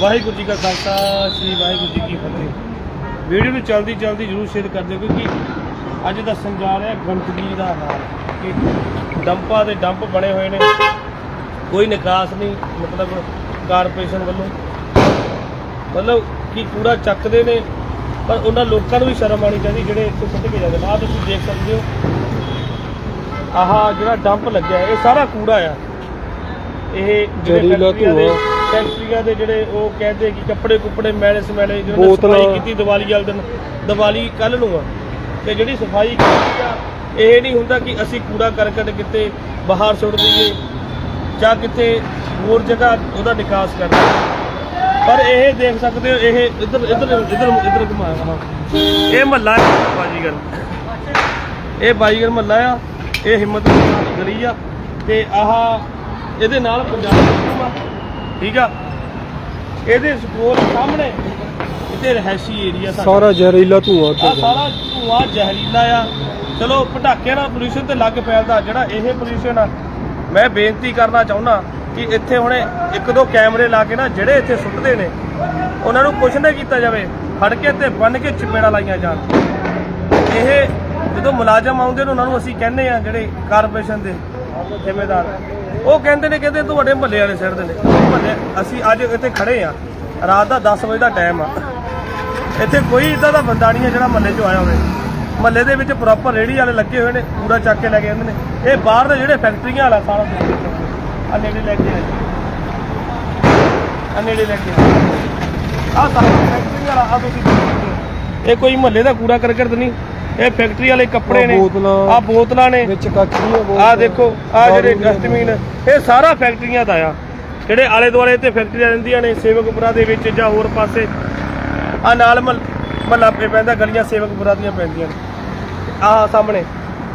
ਵਾਹਿਗੁਰੂ ਜੀ ਕਾ ਖਾਲਸਾ ਸ੍ਰੀ ਵਾਹਿਗੁਰੂ ਜੀ ਕੀ ਫਤਿਹ। ਵੀਡੀਓ ਨੂੰ ਜਲਦੀ ਜਲਦੀ ਜਰੂਰ ਸ਼ੇਅਰ ਕਰ ਦਿਓ ਕਿਉਂਕਿ ਅੱਜ ਦੱਸਣ ਜਾ ਰਿਹਾ ਗੰਦਗੀ ਦਾ ਹਾਲ ਕਿ ਡੰਪਾਂ ਦੇ ਡੰਪ ਬਣੇ ਹੋਏ ਨੇ। ਕੋਈ ਨਿਕਾਸ ਨਹੀਂ ਮਤਲਬ ਕਾਰਪੋਰੇਸ਼ਨ ਵੱਲੋਂ। ਮਤਲਬ ਕਿ ਕੂੜਾ ਚੱਕਦੇ ਨੇ ਪਰ ਉਹਨਾਂ ਲੋਕਾਂ ਨੂੰ ਵੀ ਸ਼ਰਮ ਆਣੀ ਚਾਹੀਦੀ ਜਿਹੜੇ ਇੱਥੇ ਸੁੱਟ ਕੇ ਜਾਂਦੇ ਆਹ ਤੁਸੀਂ ਦੇਖ ਸਕਦੇ ਹੋ। ਆਹ ਜਿਹੜਾ ਡੰਪ ਲੱਗਿਆ ਇਹ ਸਾਰਾ ਕੂੜਾ ਆ। ਇਹ ਜਿਹੜੇ ਫੈਕਟਰੀਆਂ ਦੇ-। ਫੈਕਟਰੀਆਂ ਦੇ ਜਿਹੜੇ ਉਹ ਕਹਿੰਦੇ ਕਿ ਕੱਪੜੇ ਕੁੱਪੜੇ ਮੈਲੇ ਸਮੈਲੇ ਜਿਹਨਾਂ ਨੇ। ਸਫ਼ਾਈ ਕੀਤੀ ਦੀਵਾਲੀ ਵਾਲੇ ਦਿਨ ਦੀਵਾਲੀ ਕੱਲ ਨੂੰ ਆ। ਤੇ ਜਿਹੜੀ ਸਫ਼ਾਈ ਕੀਤੀ ਆ ਇਹ ਨਹੀਂ ਹੁੰਦਾ ਕਿ ਅਸੀਂ ਕੂੜਾ ਕਰਕਟ ਕਿਤੇ ਬਾਹਰ ਸੁੱਟ ਦਈਏ ਜਾਂ ਕਿਤੇ ਹੋਰ ਜਗ੍ਹਾ ਉਹਦਾ ਨਿਕਾਸ ਕਰ ਦਈਏ। ਪਰ ਇਹ ਦੇਖ ਸਕਦੇ ਹੋ ਇਹ ਇੱਧਰ ਇੱਧਰ ਇੱਧਰ ਇੱਧਰ ਘੁਮਾਇਆ ਇਹ ਮਹੱਲਾ ਬਾਜੀਗਰ। ਇਹ ਬਾਜੀਗਰ ਮਹੱਲਾ ਆ ਇਹ ਹਿੰਮਤ ਗਲੀ ਆ। ਤੇ ਆਹ ਇਹਦੇ ਨਾਲ ਪੰਜਾਬ ਠੀਕ ਆ? ਇਹਦੇ ਸਕੂਲ ਸਾਹਮਣੇ ਇੱਥੇ ਰਹਿਸ਼ੀ ਏਰੀਆ ਸਾਰਾ ਜ਼ਹਿਰੀਲਾ ਧੂਆਂ ਆ ਸਾਰਾ ਧੂਆ ਜ਼ਹਿਰੀਲਾ ਆ। ਚਲੋ ਪਟਾਕੇ ਨਾਲ ਪੋਲੂਸ਼ਨ ਤੇ ਲੱਗ ਪੈਂਦਾ ਜਿਹੜਾ ਇਹ ਪੋਲੂਸ਼ਨ ਆ। ਮੈਂ ਬੇਨਤੀ ਕਰਨਾ ਚਾਹੁੰਦਾ ਕਿ ਇੱਥੇ ਹੁਣੇ ਇੱਕ ਦੋ ਕੈਮਰੇ ਲਾ ਕੇ ਨਾ ਜਿਹੜੇ ਇੱਥੇ ਸੁੱਟਦੇ ਨੇ ਉਹਨਾਂ ਨੂੰ ਕੁਛ ਨਾ ਕੀਤਾ ਜਾਵੇ। ਫੜ ਕੇ ਤੇ ਬੰਨ ਕੇ ਚਪੇੜਾ ਲਾਈਆਂ ਜਾਣ। ਇਹ ਜਦੋਂ ਮੁਲਾਜ਼ਮ ਆਉਂਦੇ ਨੇ ਉਹਨਾਂ ਨੂੰ ਅਸੀਂ ਕਹਿੰਦੇ ਆ ਜਿਹੜੇ ਕਾਰਪੋਰੇਸ਼ਨ ਦੇ ਜ਼ਿੰਮੇਦਾਰ। ਉਹ ਕਹਿੰਦੇ ਨੇ, ਕਹਿੰਦੇ ਤੁਹਾਡੇ ਮਹੱਲੇ ਵਾਲੇ ਸਿੱਟਦੇ ਨੇ। ਮਹੱਲੇ, ਅਸੀਂ ਅੱਜ ਇੱਥੇ ਖੜੇ ਆ। ਰਾਤ ਦਾ 10 ਵਜੇ ਦਾ ਟਾਈਮ ਆ। ਇੱਥੇ ਕੋਈ ਇਦਾਂ ਦਾ ਬੰਦਾ ਨਹੀਂ ਹੈ ਜਿਹੜਾ ਮਹੱਲੇ 'ਚੋਂ ਆਇਆ ਹੋਵੇ। ਮਹੱਲੇ ਦੇ ਵਿੱਚ ਪ੍ਰੋਪਰ ਰੇੜੀ ਵਾਲੇ ਲੱਗੇ ਹੋਏ ਨੇ, ਕੂੜਾ ਚੱਕ ਕੇ ਲੈ ਕੇ ਜਾਂਦੇ ਨੇ। ਇਹ ਬਾਹਰ ਦੇ ਜਿਹੜੇ ਫੈਕਟਰੀਆਂ ਵਾਲਾ ਸਾਰਾ ਆ ਨੇੜੇ ਲੈ ਕੇ ਆ ਨੇੜੇ ਲੈ ਕੇ ਆ ਸਾਰਾ ਫੈਕਟਰੀ ਵਾਲਾ ਆ ਤੁਸੀਂ ਇਹ ਕੋਈ ਮਹੱਲੇ ਦਾ ਕੂੜਾ ਕਰਕਟ ਨਹੀਂ। ਇਹ ਫੈਕਟਰੀ ਵਾਲੇ ਕੱਪੜੇ ਨੇ। ਆ ਬੋਤਲਾਂ ਨੇ। ਵਿੱਚ ਕੱਚ ਦੀਆਂ ਆ ਦੇਖੋ ਆ ਜਿਹੜੇ ਡਸਟਬਿਨ ਇਹ ਸਾਰਾ ਫੈਕਟਰੀਆਂ ਦਾ ਆ। ਜਿਹੜੇ ਆਲੇ ਦੁਆਲੇ ਤੇ ਫੈਕਟਰੀਆਂ ਰਹਿੰਦੀਆਂ ਨੇ ਸੇਵਕਪੁਰਾ ਦੇ ਵਿੱਚ ਜਾਂ ਹੋਰ ਪਾਸੇ। ਆ ਨਾਲ ਮਹੱਲਾ ਪੈਂਦਾ ਗਲੀਆਂ ਸੇਵਕਪੁਰਾ ਦੀਆਂ ਪੈਂਦੀਆਂ ਨੇ। ਆ ਸਾਹਮਣੇ।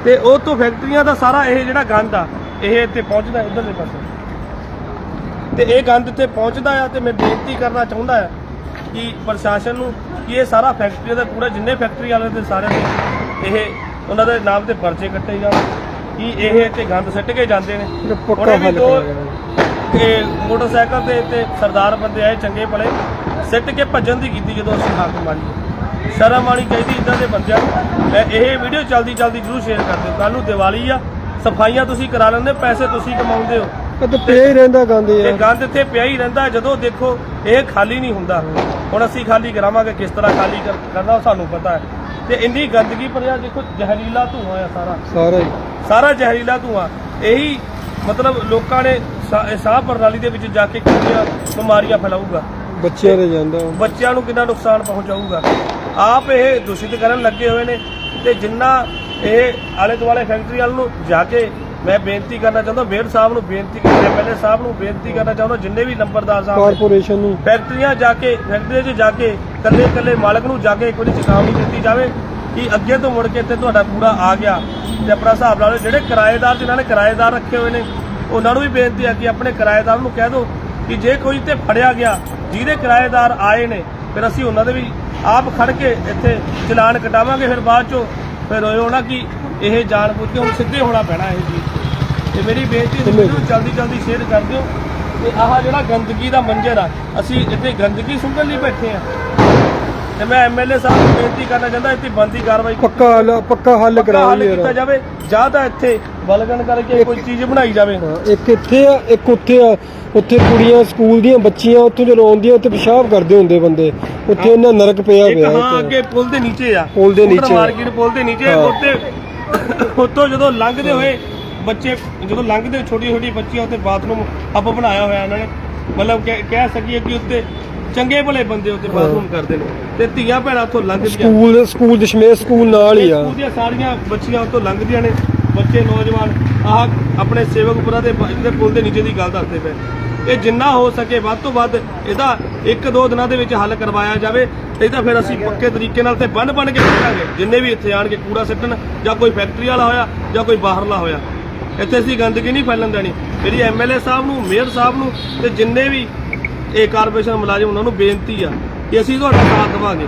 ਤੇ ਉਹ ਤੋਂ ਫੈਕਟਰੀਆਂ ਦਾ ਸਾਰਾ ਇਹ ਜਿਹੜਾ ਗੰਦ ਆ ਇਹ ਇੱਥੇ ਪਹੁੰਚਦਾ ਇਧਰਲੇ ਪਾਸੇ। ਤੇ ਇਹ ਗੰਦ ਇੱਥੇ ਪਹੁੰਚਦਾ ਆ ਤੇ ਮੈਂ ਬੇਨਤੀ ਕਰਨਾ ਚਾਹੁੰਦਾ ਆ ਕਿ ਪ੍ਰਸ਼ਾਸਨ ਨੂੰ ਕਿ ਇਹ ਸਾਰਾ ਫੈਕਟਰੀ ਦਾ ਕੂੜਾ ਜਿੰਨੇ ਫੈਕਟਰੀ ਵਾਲੇ ਦੇ ਸਾਰੇ ਦੇ ਇਹ ਉਹਨਾਂ ਦੇ ਨਾਮ ਤੇ ਪਰਚੇ ਕੱਟੇ ਜਾਣ ਕਿ ਇਹ ਇੱਥੇ ਗੰਦ ਸਿੱਟ ਕੇ ਜਾਂਦੇ ਨੇ। ਇਹ ਹੁਣੇ ਵੀ ਦੋ। ਇਹ ਮੋਟਰਸਾਈਕਲ ਤੇ ਤੇ ਸਰਦਾਰ ਬੰਦੇ ਆਏ ਚੰਗੇ ਭਲੇ ਸਿੱਟ ਕੇ ਭੱਜਣ ਦੀ ਕੀਤੀ ਜਦੋਂ ਅਸੀਂ ਹੱਕ ਮਾਰੀ। ਸ਼ਰਮ ਆਣੀ ਚਾਹੀਦੀ ਇਦਾਂ ਦੇ ਬੰਦਿਆਂ ਨੂੰ। ਮੈਂ ਇਹ ਵੀਡੀਓ ਜਲਦੀ ਜਲਦੀ ਜਰੂਰ ਸ਼ੇਅਰ ਕਰ ਦਿਓ। ਕੱਲ ਨੂੰ ਦੀਵਾਲੀ ਆ ਸਫਾਈਆਂ ਤੁਸੀਂ ਕਰਾ ਲੈਂਦੇ ਪੈਸੇ ਤੁਸੀਂ ਕਮਾਉਂਦੇ ਹੋ। ਇਹ ਤਾਂ ਪਿਆ ਹੀ ਰਹਿੰਦਾ ਗੰਦ ਇਹ ਯਾਰ। ਗੰਦ ਇੱਥੇ ਪਿਆ ਹੀ ਰਹਿੰਦਾ ਜਦੋਂ ਦੇਖੋ ਇਹ ਖਾਲੀ ਨਹੀਂ ਹੁੰਦਾ। ਹੁਣ ਅਸੀਂ ਖਾਲੀ ਕਰਾਵਾਂਗੇ ਕਿਸ ਤਰ੍ਹਾਂ ਖਾਲੀ ਕਰ- ਕਰਨਾ ਉਹ ਸਾਨੂੰ ਪਤਾ ਹੈ। ਤੇ ਇੰਨੀ ਗੰਦਗੀ ਭਰਿਆ ਦੇਖੋ ਜ਼ਹਿਰੀਲਾ ਧੂਆਂ ਆ ਸਾਰਾ। ਸਾਰਾ। ਹੀ ਸਾਰਾ ਜ਼ਹਿਰੀਲਾ ਧੂਆਂ। ਇਹੀ ਮਤਲਬ ਲੋਕਾਂ ਨੇ ਸਾਹ ਪ੍ਰਣਾਲੀ ਦੇ ਵਿੱਚ ਜਾ ਕੇ ਕਿੰਨੀਆਂ ਬਿਮਾਰੀਆਂ ਫੈਲਾਊਗਾ। ਬੱਚਿਆਂ ਦੇ ਜਾਂਦਾ ਬੱਚਿਆਂ ਨੂੰ ਕਿੰਨਾ ਨੁਕਸਾਨ ਪਹੁੰਚਾਊਗਾ। ਆਪ ਇਹ ਦੂਸ਼ਿਤ ਕਰਨ ਲੱਗੇ ਹੋਏ ਨੇ ਤੇ ਜਿੰਨਾ ਇਹ ਆਲੇ ਦੁਆਲੇ ਫੈਕਟਰੀ ਵਾਲ ਨੂੰ ਜਾ ਕੇ ਮੈਂ ਬੇਨਤੀ ਕਰਨਾ ਚਾਹੁੰਦਾ ਮੇਅਰ ਸਾਹਿਬ ਨੂੰ ਬੇਨਤੀ ਕਰਨਾ ਐਮਐਲਏ ਸਾਹਿਬ ਨੂੰ ਬੇਨਤੀ ਕਰਨਾ ਚਾਹੁੰਦਾ ਜਿੰਨੇ ਵੀ ਨੰਬਰਦਾਰ ਸਾਹਿਬ ਕਾਰਪੋਰੇਸ਼ਨ ਨੂੰ। ਫੈਕਟਰੀਆਂ ਜਾ ਕੇ ਫੈਕਟਰੀਆਂ 'ਚ ਜਾ ਕੇ ਕੱਲੇ ਕੱਲੇ ਮਾਲਕ ਨੂੰ ਜਾ ਕੇ ਇੱਕ ਵਾਰੀ ਚੇਤਾਵਨੀ ਦਿੱਤੀ ਜਾਵੇ ਕਿ ਅੱਗੇ ਤੋਂ ਮੁੜ ਕੇ ਇੱਥੇ ਤੁਹਾਡਾ ਕੂੜਾ ਆ ਗਿਆ ਤੇ ਆਪਣਾ ਹਿਸਾਬ ਲਾ ਲਓ ਜਿਹੜੇ ਕਿਰਾਏਦਾਰ ਜਿਨ੍ਹਾਂ ਨੇ ਕਿਰਾਏਦਾਰ ਰੱਖੇ ਹੋਏ ਨੇ ਉਹਨਾਂ ਨੂੰ ਵੀ ਬੇਨਤੀ ਹੈ ਕਿ ਆਪਣੇ ਕਿਰਾਏਦਾਰ ਨੂੰ ਕਹਿ ਦਿਓ ਕਿ ਜੇ ਕੋਈ ਤੇ ਫੜਿਆ ਗਿਆ ਜਿਹਦੇ ਕਿਰਾਏਦਾਰ ਆਏ ਨੇ ਫਿਰ ਅਸੀਂ ਉਹਨਾਂ ਦੇ ਵੀ ਆਪ ਖੜ ਕੇ ਇੱਥੇ ਚਲਾਨ ਕਟਾਵਾਂਗੇ ਫਿਰ ਬਾਅਦ ਚੋਂ ਫਿਰ ਹੋਣਾ ਕਿ ਇਹ ਜਾਣ ਬੁੱਝ ਕੇ ਹੁਣ ਸਿੱਧੇ ਹੋਣਾ ਪੈਣਾ ਇਹ ਜੀ। ਤੇ ਮੇਰੀ ਬੇਨਤੀ ਹੈ ਤੁਸੀਂ ਜਲਦੀ ਜਲਦੀ ਸ਼ੇਅਰ ਕਰ ਦਿਓ ਤੇ ਆਹ ਜਿਹੜਾ ਗੰਦਗੀ ਦਾ ਮੰਜ਼ਰ ਆ ਅਸੀਂ ਇੱਥੇ ਗੰਦਗੀ ਸੁੰਘਣ ਲਈ ਬੈਠੇ ਆ। ਤੇ ਮੈਂ ਐਮਐਲਏ ਸਾਹਿਬ ਨੂੰ ਬੇਨਤੀ ਕਰਨਾ ਚਾਹੁੰਦਾ ਇੱਥੇ ਬੰਦੀ ਕਾਰਵਾਈ ਪੱਕਾ ਹੱਲ ਪੱਕਾ ਹੱਲ ਕਰਾਓ ਕੀਤਾ ਯਾਰ। ਜਾਵੇ ਜਾਂ ਤਾਂ ਇੱਥੇ ਬਲਗਨ ਕਰਕੇ ਕੋਈ ਚੀਜ਼ ਬਣਾਈ ਜਾਵੇ। ਹਾਂ, ਇੱਕ ਇੱਥੇ ਆ ਇੱਕ ਉੱਥੇ ਆ ਉੱਥੇ ਕੁੜੀਆਂ ਸਕੂਲ ਦੀਆਂ ਬੱਚੀਆਂ ਉੱਥੋਂ ਜਦੋਂ ਆਉਂਦੀਆਂ ਉੱਥੇ ਪਿਸ਼ਾਬ ਕਰਦੇ ਹੁੰਦੇ ਬੰਦੇ। ਉੱਥੇ ਇਹਨਾਂ ਨਰਕ ਪਿਆ ਪਿਆ ਹਾਂ ਉੱਥੇ। ਅੱਗੇ ਪੁਲ ਦੇ ਨੀਚੇ ਆ। ਪੁਲ ਦੇ ਨੀਚੇ। ਮਾਰਕੀਟ ਪੁਲ ਦੇ ਨੀਚੇ ਹਾਂ। ਉੱਤੇ ਉੱਤੋਂ ਜਦੋਂ ਲੰਘਦੇ ਹੋਏ ਬੱਚੇ ਜਦੋਂ ਲੰਘਦੇ ਛੋਟੀ ਛੋਟੀ ਬੱਚੀਆਂ ਉੱਤੇ ਬਾਥਰੂਮ ਅਪ ਬਣਾਇਆ ਹੋਇਆ ਉਹਨਾਂ ਨੇ ਮਤਲਬ ਕਹਿ ਕਹਿ ਸਕੀਏ ਕਿ ਉੱਤੇ ਚੰਗੇ ਭਲੇ ਬੰਦੇ ਉੱਤੇ ਬਾਥਰੂਮ ਕਰਦੇ ਨੇ। ਤੇ ਧੀਆਂ ਭੈਣਾਂ ਉੱਥੋਂ ਲੰਘਦੀਆਂ। ਸਕੂਲ ਸਕੂਲ ਦਸ਼ਮੇਸ਼ ਸਕੂਲ ਨਾਲ ਹੀ ਆ। ਸਕੂਲ ਦੀਆਂ ਸਾਰੀਆਂ ਬੱਚੀਆਂ ਉੱਤੋਂ ਲੰਘਦੀਆਂ ਨੇ। ਬੱਚੇ ਨੌਜਵਾਨ ਆਹ ਆਪਣੇ ਸੇਵਕਪੁਰਾ ਦੇ ਇਹਦੇ ਪੁਲ ਦੇ ਨੀਚੇ ਦੀ ਗੱਲ ਦੱਸਦੇ ਪਏ। ਇਹ ਜਿੰਨਾ ਹੋ ਸਕੇ ਵੱਧ ਤੋਂ ਵੱਧ ਇਹਦਾ ਇੱਕ ਦੋ ਦਿਨਾਂ ਦੇ ਵਿੱਚ ਹੱਲ ਕਰਵਾਇਆ ਜਾਵੇ। ਨਹੀਂ ਤਾਂ ਫਿਰ ਅਸੀਂ ਪੱਕੇ ਤਰੀਕੇ ਨਾਲ ਤੇ ਬੰਨ ਬੰਨ ਕੇ ਸਿੱਟਾਂਗੇ ਜਿੰਨੇ ਵੀ ਇੱਥੇ ਆਣ ਕੇ ਕੂੜਾ ਸਿੱਟਣ ਜਾਂ ਕੋਈ ਫੈਕਟਰੀ ਵਾਲਾ ਹੋਇਆ ਜਾਂ ਕੋਈ ਬਾਹਰਲਾ ਹੋਇਆ। ਇੱਥੇ ਅਸੀਂ ਗੰਦਗੀ ਨਹੀਂ ਫੈਲਣ ਦੇਣੀ। ਮੇਰੀ ਐਮਐਲਏ ਸਾਹਿਬ ਨੂੰ, ਮੇਅਰ ਸਾਹਿਬ ਨੂੰ ਤੇ ਜਿੰਨੇ ਵੀ ਇਹ ਕਾਰਪੋਰੇਸ਼ਨ ਮੁਲਾਜ਼ਮ, ਉਹਨਾਂ ਨੂੰ ਬੇਨਤੀ ਆ ਕਿ ਅਸੀਂ ਤੁਹਾਡਾ ਸਾਥ ਦੇਵਾਂਗੇ।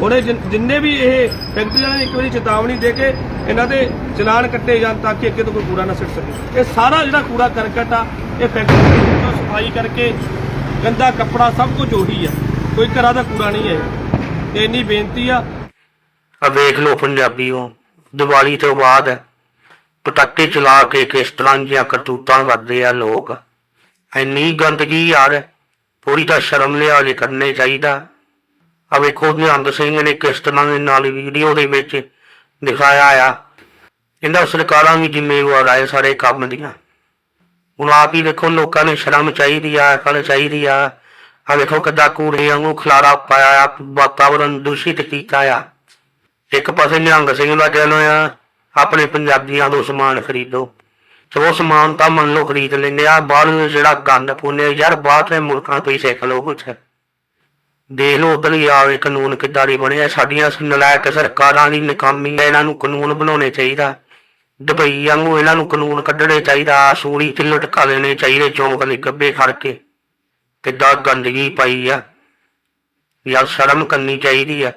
ਹੁਣ ਇਹ ਜਿੰਨੇ ਵੀ ਇਹ ਫੈਕਟਰੀ ਵਾਲਿਆਂ ਨੇ ਇੱਕ ਵਾਰੀ ਚੇਤਾਵਨੀ ਦੇ ਕੇ ਇਹਨਾਂ ਦੇ ਚਲਾਨ ਕੱਟੇ ਜਾਣ ਤਾਂ ਕਿ ਅੱਗੇ ਤੋਂ ਕੋਈ ਕੂੜਾ ਨਾ ਸਿੱਟ ਸਕੇ। ਇਹ ਸਾਰਾ ਜਿਹੜਾ ਕੂੜਾ ਕਰਕਟ ਆ, ਇਹ ਫੈਕਟਰੀ ਤੋਂ ਸਫ਼ਾਈ ਕਰਕੇ ਗੰਦਾ ਕੱਪੜਾ ਸਭ ਕੁਝ ਉਹੀ ਆ। ਕੋਈ ਘਰਾਂ ਦਾ ਕੂੜਾ ਨਹੀਂ ਹੈ ਤੇ ਇੰਨੀ ਬੇਨਤੀ ਆ। ਆ ਵੇਖ ਲਓ ਪੰਜਾਬੀਓ, ਦੀਵਾਲੀ ਤੋਂ ਬਾਅਦ ਪਟਾਕੇ ਚਲਾ ਕੇ ਕਿਸ ਤਰ੍ਹਾਂ ਦੀਆਂ ਕਰਤੂਤਾਂ ਕਰਦੇ ਆ ਲੋਕ? ਇੰਨੀ ਗੰਦਗੀ ਯਾਰ ਥੋੜੀ ਤਾਂ ਸ਼ਰਮ ਲਿਹਾਜ਼ ਕਰਨੇ ਚਾਹੀਦਾ। ਆ ਵੇਖੋ ਨਿਹੰਗ ਸਿੰਘ ਨੇ ਕਿਸ ਤਰ੍ਹਾਂ ਦੇ ਨਾਲ ਵੀਡੀਓ ਦੇ ਵਿੱਚ ਦਿਖਾਇਆ ਆ। ਇਹਨਾਂ ਸਰਕਾਰਾਂ ਵੀ ਜ਼ਿੰਮੇਵਾਰ ਆ ਸਾਰੇ ਕੰਮ ਦੀਆਂ। ਹੁਣ ਆਪ ਹੀ ਦੇਖੋ ਲੋਕਾਂ ਨੇ ਸ਼ਰਮ ਚਾਹੀਦੀ ਆ, ਅਕਲ ਚਾਹੀਦੀ ਆ। ਆ ਵੇਖੋ ਕਿੱਦਾਂ ਕੂੜੇ ਵਾਂਗੂ ਖਲਾਰਾ ਪਾਇਆ ਆ ਵਾਤਾਵਰਨ ਦੂਸ਼ਿਤ ਕੀਤਾ ਆ। ਇੱਕ ਪਾਸੇ ਨਿਹੰਗ ਸਿੰਘ ਦਾ ਕਹਿਣਾ ਆ ਆਪਣੇ ਪੰਜਾਬੀਆਂ ਤੋਂ ਸਮਾਨ ਖਰੀਦੋ। ਤੇ ਉਹ ਸਮਾਨ ਤਾਂ ਮੰਨ ਲਓ ਖਰੀਦ ਲੈਂਦੇ ਆ, ਬਾਹਰ ਜਿਹੜਾ ਗੰਦ ਪੁੰਨੇ, ਯਾਰ ਬਾਹਰਲੇ ਮੁਲਕਾਂ ਤੋਂ ਹੀ ਸਿੱਖ ਲਓ ਕੁਛ। ਦੇਖ ਲਓ ਉਧਰ ਹੀ ਆਵੇ ਕਾਨੂੰਨ ਕਿੱਦਾਂ ਦੇ ਬਣੇ ਸਾਡੀਆਂ ਨਲਾਇਕ ਸਰਕਾਰਾਂ ਦੀ ਨਕਾਮੀ ਹੈ ਇਹਨਾਂ ਨੂੰ ਕਾਨੂੰਨ ਬਣਾਉਣੇ ਚਾਹੀਦਾ। ਦੁਬਈ ਵਾਂਗੂ ਇਹਨਾਂ ਨੂੰ ਕਾਨੂੰਨ ਕੱਢਣੇ ਚਾਹੀਦਾ ਸੂਲੀ ਤੇ ਲਟਕਾ ਦੇਣੇ ਚਾਹੀਦੇ ਚੌਂਕ ਦੇ ਗੱਬੇ ਖੜ ਕੇ। ਕਿੱਦਾਂ ਗੰਦਗੀ ਪਾਈ ਆ। ਯਾਰ ਸ਼ਰਮ ਕਰਨੀ ਚਾਹੀਦੀ ਆ।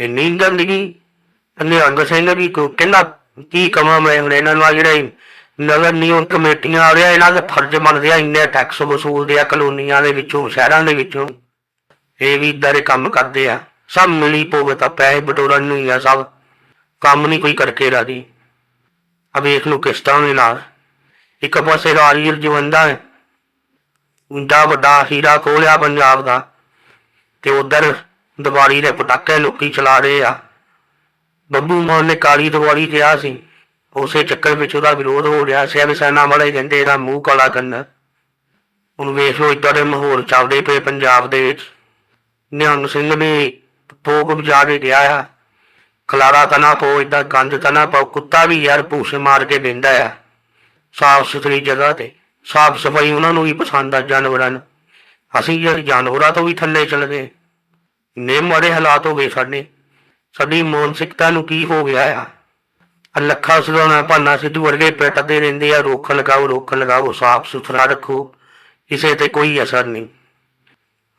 ਇੰਨੀ ਗੰਦਗੀ ਨਿਹੰਗ ਸਿੰਘ ਵੀ ਕੋ ਕਹਿੰਦਾ, ਕੀ ਕਮਾ ਮੈਂ ਹੁਣ ਇਹਨਾਂ ਨੂੰ ਨਾਲ ਜਿਹੜੇ ਨਗਰ ਨਿਯਮ ਕਮੇਟੀਆਂ ਆ ਰਿਹਾ, ਇਹਨਾਂ ਦੇ ਫਰਜ਼ ਬਣਦੇ ਆ, ਇੰਨੇ ਟੈਕਸ ਵਸੂਲਦੇ ਆ ਕਲੋਨੀਆਂ ਦੇ ਵਿੱਚੋਂ, ਸ਼ਹਿਰਾਂ ਦੇ ਵਿੱਚੋਂ। ਇਹ ਵੀ ਇਦਾਂ ਦੇ ਕੰਮ ਕਰਦੇ ਆ। ਸਭ ਮਿਲੀ ਪੋਵੇ ਤਾਂ ਪੈਸੇ ਬਟੋਰਨ ਨੂੰ ਹੀ ਆ ਸਭ। ਕੰਮ ਨਹੀਂ ਕੋਈ ਕਰਕੇ ਰਾਦੀ ਆ ਵੇਖ ਲਓ ਕਿਸ ਤਰ੍ਹਾਂ ਦੇ ਨਾਲ। ਇੱਕ ਪਾਸੇ ਰਾਜੀਰ ਜਵੰਦਾ ਹੈ। ਉਂਦਾ ਵੱਡਾ ਹੀਰਾ ਖੋਲਿਆ ਪੰਜਾਬ ਦਾ। ਤੇ ਉਧਰ ਦੀਵਾਲੀ ਦੇ ਪਟਾਕੇ ਲੋਕੀ ਚਲਾ ਰਹੇ ਆ। ਬੱਬੂ ਮਾਨ ਨੇ ਕਾਲੀ ਦੀਵਾਲੀ ਕਿਹਾ ਸੀ। ਉਸੇ ਚੱਕਰ ਵਿੱਚ ਉਹਦਾ ਵਿਰੋਧ ਹੋ ਰਿਹਾ। ਸਿਆਮ ਸੈਨਾ ਵਾਲੇ ਕਹਿੰਦੇ ਇਹਦਾ ਮੂੰਹ ਕਾਲਾ ਕਰਨਾ। ਹੁਣ ਵੇਖ ਲਓ ਇਦਾਂ ਦੇ ਮਾਹੌਲ ਚੱਲਦੇ ਪਏ ਪੰਜਾਬ ਦੇ ਵਿੱਚ। ਨਿਹੰਗ ਸਿੰਘ ਨੇ ਭੋਗ ਵਜਾ ਕੇ ਗਿਆ ਆ। ਖਲਾਰਾ ਤਾਂ ਨਾ ਪੋ ਇਦਾਂ ਗੰਦ ਤਾਂ ਨਾ ਪਾਓ, ਕੁੱਤਾ ਵੀ ਯਾਰ ਭੂਸੇ ਮਾਰ ਕੇ ਦਿੰਦਾ ਆ। ਸਾਫ਼ ਸੁਥਰੀ ਜਗ੍ਹਾ ਤੇ। ਸਾਫ਼ ਸਫ਼ਾਈ ਉਹਨਾਂ ਨੂੰ ਵੀ ਪਸੰਦ ਆ ਜਾਨਵਰਾਂ ਨੂੰ। ਅਸੀਂ ਯਾਰ ਜਾਨਵਰਾਂ ਤੋਂ ਵੀ ਥੱਲੇ ਚੱਲਦੇ ਨੇ ਮਾੜੇ ਹਾਲਾਤ ਹੋ ਗਏ ਸਾਡੇ। ਸਾਡੀ ਮਾਨਸਿਕਤਾ ਨੂੰ ਕੀ ਹੋ ਗਿਆ ਆ? ਆਹ ਲੱਖਾ ਸੁਧਾਣਾ ਭਾਨਾ ਸਿੱਧੂ ਵਰਗੇ ਪਿੱਟਦੇ ਰਹਿੰਦੇ ਆ, ਰੁੱਖ ਲਗਾਓ ਰੁੱਖ ਲਗਾਓ, ਸਾਫ਼ ਸੁਥਰਾ ਰੱਖੋ, ਕਿਸੇ ਤੇ ਕੋਈ ਅਸਰ ਨਹੀਂ।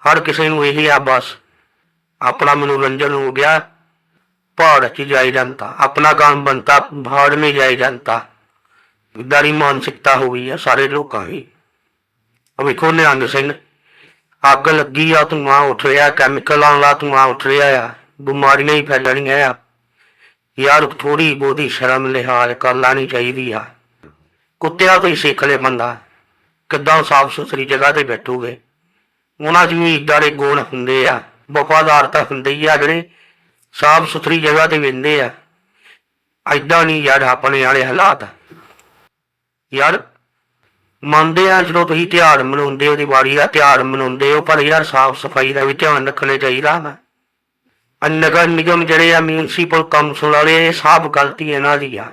ਹਰ ਕਿਸੇ ਨੂੰ ਇਹੀ ਆ ਬਸ, ਆਪਣਾ ਮਨੋਰੰਜਨ ਹੋ ਗਿਆ, ਪਹਾੜ ਚ ਜਾਈ ਜਾਂਦਾ ਆਪਣਾ ਕੰਮ ਬੰਤਾ ਭਾੜ में ਜਾਈ ਜਾਂਦਾ ਇਦਾਂ ਮਾਨਸਿਕਤਾ ਹੋ ਗਈ ਆ ਸਾਰੇ ਲੋਕਾਂ ਦੀ। ਆ ਵੇਖੋ ਨਿਹੰਗ ਸਿੰਘ, ਅੱਗ ਲੱਗੀ ਆ, ਧੂੰਆਂ ਉੱਠ ਰਿਹਾ ਕੈਮੀਕਲਾਂ ਵਾਲਾ ਧੂੰਆਂ ਉੱਠ ਰਿਹਾ ਆ। ਬਿਮਾਰੀਆਂ ਹੀ ਫੈਲਣੀਆਂ ਆ। ਯਾਰ ਥੋੜੀ ਬਹੁਤੀ ਸ਼ਰਮ ਲਿਹਾਜ਼ ਕਰ ਲੈਣੀ ਚਾਹੀਦੀ ਆ। ਕੁੱਤਿਆਂ ਤੋਂ ਹੀ ਸਿੱਖ ਲੈ ਬੰਦਾ। ਕਿੱਦਾਂ ਸਾਫ਼ ਸੁਥਰੀ ਜਗ੍ਹਾ ਤੇ ਬੈਠੂਗੇ। ਉਹਨਾਂ 'ਚ ਵੀ ਇਦਾਂ ਦੇ ਗੁਣ ਹੁੰਦੇ ਆ। ਵਫਾਦਾਰਤਾ ਹੁੰਦੀ ਆ ਜਿਹੜੇ ਸਾਫ਼ ਸੁਥਰੀ ਜਗ੍ਹਾ ਤੇ ਵਿੰਦੇ ਆ। ਐਦਾਂ ਨਹੀਂ ਯਾਰ ਆਪਣੇ ਵਾਲੇ ਹਾਲਾਤ। ਯਾਰ ਮੰਨਦੇ ਆ ਜਦੋਂ ਤੁਸੀਂ ਤਿਉਹਾਰ ਮਨਾਉਂਦੇ ਹੋ, ਦੀਵਾਲੀ ਦਾ ਤਿਉਹਾਰ ਮਨਾਉਂਦੇ ਹੋ, ਪਰ ਯਾਰ ਸਾਫ਼ ਸਫ਼ਾਈ ਦਾ ਵੀ ਧਿਆਨ ਰੱਖਣਾ ਚਾਹੀਦਾ ਵਾ। ਨਗਰ ਨਿਗਮ ਜਿਹੜੇ ਆ ਮਿਊਨਿਸਪਲ ਕਾਉਂਸਲ ਵਾਲੇ, ਇਹ ਸਭ ਗਲਤੀ ਇਹਨਾਂ ਦੀ ਆ।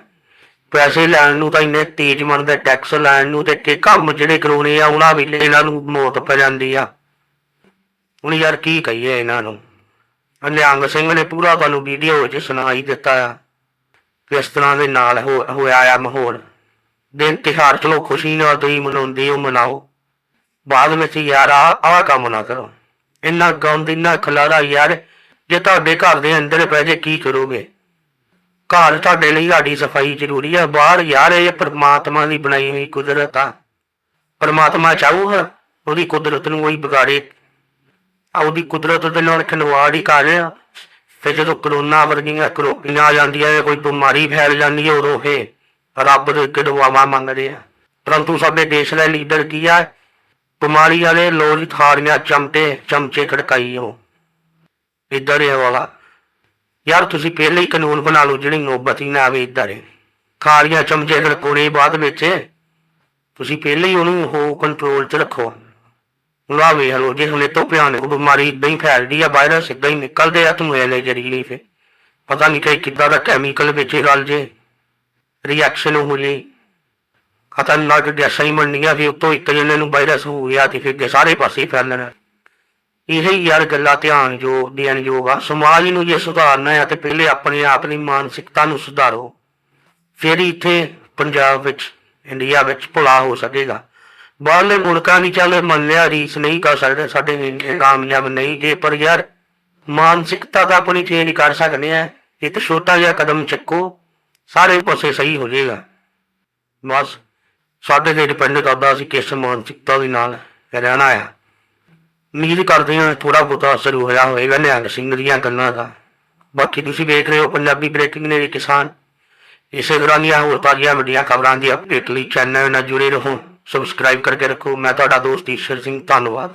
ਪੈਸੇ ਲੈਣ ਨੂੰ ਤਾਂ ਇੰਨੇ ਤੇਜ਼ ਮੰਨਦੇ ਟੈਕਸ ਲੈਣ ਨੂੰ ਤੇ ਕਿ ਕੰਮ ਜਿਹੜੇ ਕਰਾਉਣੇ ਆ, ਉਹਨਾਂ ਵੇਲੇ ਇਹਨਾਂ ਨੂੰ ਮੌਤ ਪੈ ਜਾਂਦੀ ਆ। ਹੁਣ ਯਾਰ ਕੀ ਕਹੀਏ ਇਹਨਾਂ ਨੂੰ। ਆਹ ਨਿਹੰਗ ਸਿੰਘ ਨੇ ਪੂਰਾ ਤੁਹਾਨੂੰ ਵੀਡੀਓ ਵਿੱਚ ਸੁਣਾਈ ਦਿੱਤਾ ਆ ਕਿਸ ਤਰ੍ਹਾਂ ਦੇ ਨਾਲ ਹੋ- ਹੋਇਆ ਆ ਮਾਹੌਲ। ਦਿਨ ਤਿਉਹਾਰ ਚਲੋ ਖੁਸ਼ੀ ਨਾਲ ਤੁਸੀਂ ਮਨਾਉਂਦੇ ਹੋ, ਮਨਾਓ। ਬਾਅਦ ਵਿੱਚ ਯਾਰ ਆ ਕੰਮ ਨਾ ਕਰੋ। ਇੰਨਾ ਗੰਦ, ਇੰਨਾ ਖਲਾਰਾ ਯਾਰ ਜੇ ਤੁਹਾਡੇ ਘਰ ਦੇ ਅੰਦਰ ਪੈ ਜੇ, ਕੀ ਕਰੋਗੇ? ਘਰ ਤੁਹਾਡੇ ਲਈ ਸਾਡੀ ਸਫ਼ਾਈ ਜ਼ਰੂਰੀ ਆ। ਬਾਹਰ ਯਾਰ, ਇਹ ਪਰਮਾਤਮਾ ਦੀ ਬਣਾਈ ਹੋਈ ਕੁਦਰਤ ਆ। ਪਰਮਾਤਮਾ ਚਾਹੂਗਾ ਉਹਦੀ ਕੁਦਰਤ ਨੂੰ ਕੋਈ ਵਿਗਾੜੇ। ਆ, ਉਹਦੀ ਕੁਦਰਤ ਦੇ ਨਾਲ ਖਿਲਵਾੜ ਹੀ ਕਰ ਰਿਹਾ। ਫਿਰ ਜਦੋਂ ਕਰੋਨਾ ਵਰਗੀਆਂ ਕਰੋਪੀਆਂ ਆ ਜਾਂਦੀਆਂ ਨੇ, ਕੋਈ ਬਿਮਾਰੀ ਫੈਲ ਜਾਂਦੀ ਹੈ ਉਦੋਂ ਇਹ ਰੱਬ ਦੇ ਅੱਗੇ ਦੁਆਵਾਂ ਮੰਗਦੇ ਆ। ਪਰੰਤੂ ਸਾਡੇ ਦੇਸ਼ ਦੇ ਲੀਡਰ ਕੀ ਆ? ਬਿਮਾਰੀ ਵਾਲੇ ਲੋਰੀ ਥਾਰੀਆਂ ਚਮਟੇ, ਚਮਚੇ ਖੜਕਾਈ ਉਹ। ਇੱਧਰ ਇਹ ਵਾਲਾ। ਯਾਰ ਤੁਸੀਂ ਪਹਿਲੇ ਹੀ ਕਾਨੂੰਨ ਬਣਾ ਲਓ, ਜਿਹੜੀ ਨੋਬਤ ਹੀ ਨਾ ਆਵੇ ਇੱਧਰ। ਖਾਲੀਆਂ ਚਮਚੇ ਖੜਕਾਉਣੇ ਬਾਅਦ ਵਿੱਚ। ਤੁਸੀਂ ਪਹਿਲੇ ਹੀ ਉਹਨੂੰ ਹੋ ਕੰਟਰੋਲ 'ਚ ਰੱਖੋ। ਲਾ ਵੇ ਹਲੋ ਜੇ ਹੁਣੇ ਤੋਂ ਭਿਆਨਕ ਬਿਮਾਰੀ ਇਦਾਂ ਹੀ ਫੈਲਦੀ ਆ ਵਾਇਰਸ ਇਦਾਂ ਹੀ ਨਿਕਲਦੇ ਆ ਤੂੰ ਇਹਲੇ ਜਰੀਲੀ ਫੇ ਪਤਾ ਨਹੀਂ ਕਿ ਕਿੱਦਾਂ ਦਾ ਕੈਮੀਕਲ ਵਿੱਚ ਇਹ ਰਲ ਜੇ। ਰਿਐਕਸ਼ਨ ਹੋ ਜੇ। ਖਤਰਨਾਕ ਗੈਸਾਂ ਹੀ ਬਣਨੀਆਂ ਵੀ ਉਤੋਂ ਇੱਕ ਜਣੇ ਨੂੰ ਵਾਇਰਸ ਹੋ ਗਿਆ ਤੇ ਫਿਰ ਸਾਰੇ ਪਾਸੇ ਫੈਲਣਾ। ਇਹ ਹੀ ਯਾਰ ਗੱਲਾਂ ਧਿਆਨ ਜੋ ਦੇਣ ਯੋਗ ਆ। ਸਮਾਜ ਨੂੰ ਜੇ ਸੁਧਾਰਨਾ ਹੈ ਤੇ ਪਹਿਲੇ ਆਪਣੇ ਆਪ ਦੀ ਮਾਨਸਿਕਤਾ ਨੂੰ ਸੁਧਾਰੋ। ਫਿਰ ਇੱਥੇ ਪੰਜਾਬ ਵਿੱਚ, ਇੰਡੀਆ ਵਿੱਚ ਭੁਲਾ ਹੋ ਸਕੇਗਾ। ਬਾਹਰਲੇ ਮੁਲਕਾਂ ਦੀ ਚੱਲ ਮੰਨ ਲਿਆ, ਰੀਸ ਨਹੀਂ ਕਰ ਸਕਦੇ, ਸਾਡੇ ਕਾਮਯਾਬ ਨਹੀਂ। ਜੇ ਪਰ ਯਾਰ ਮਾਨਸਿਕਤਾ ਤਾਂ ਆਪਣੀ ਚੇਂਜ ਕਰ ਸਕਦੇ ਆ। ਇੱਕ ਛੋਟਾ ਜਿਹਾ ਕਦਮ ਚੱਕੋ, ਸਾਰੇ ਪਾਸੇ ਸਹੀ ਹੋ ਜਾਏਗਾ। ਬਸ, ਸਾਡੇ ਤੇ ਡਿਪੈਂਡ ਕਰਦਾ ਅਸੀਂ ਕਿਸ ਮਾਨਸਿਕਤਾ ਦੇ ਨਾਲ ਰਹਿਣਾ ਆ। ਉਮੀਦ ਕਰਦੇ ਹਾਂ ਥੋੜਾ ਬਹੁਤਾ ਅਸਰ ਹੋਇਆ ਹੋਵੇਗਾ ਨਿਹੰਗ ਸਿੰਘ ਦੀਆਂ ਗੱਲਾਂ ਦਾ। ਬਾਕੀ ਤੁਸੀਂ ਵੇਖ ਰਹੇ ਹੋ ਪੰਜਾਬੀ ਬ੍ਰੇਕਿੰਗ ਨੇ ਕਿਸਾਨ। ਇਸੇ ਤਰ੍ਹਾਂ ਦੀਆਂ ਹੋਰ ਤਾਜ਼ੀਆਂ ਵੱਡੀਆਂ ਖਬਰਾਂ ਦੀ ਅਪਡੇਟ ਲਈ ਚੈਨਲ ਨਾਲ ਜੁੜੇ ਰਹੋ। ਸਬਸਕ੍ਰਾਈਬ ਕਰਕੇ ਰੱਖੋ। ਮੈਂ ਤੁਹਾਡਾ ਦੋਸਤ ਈਸ਼ਰ ਸਿੰਘ। ਧੰਨਵਾਦ।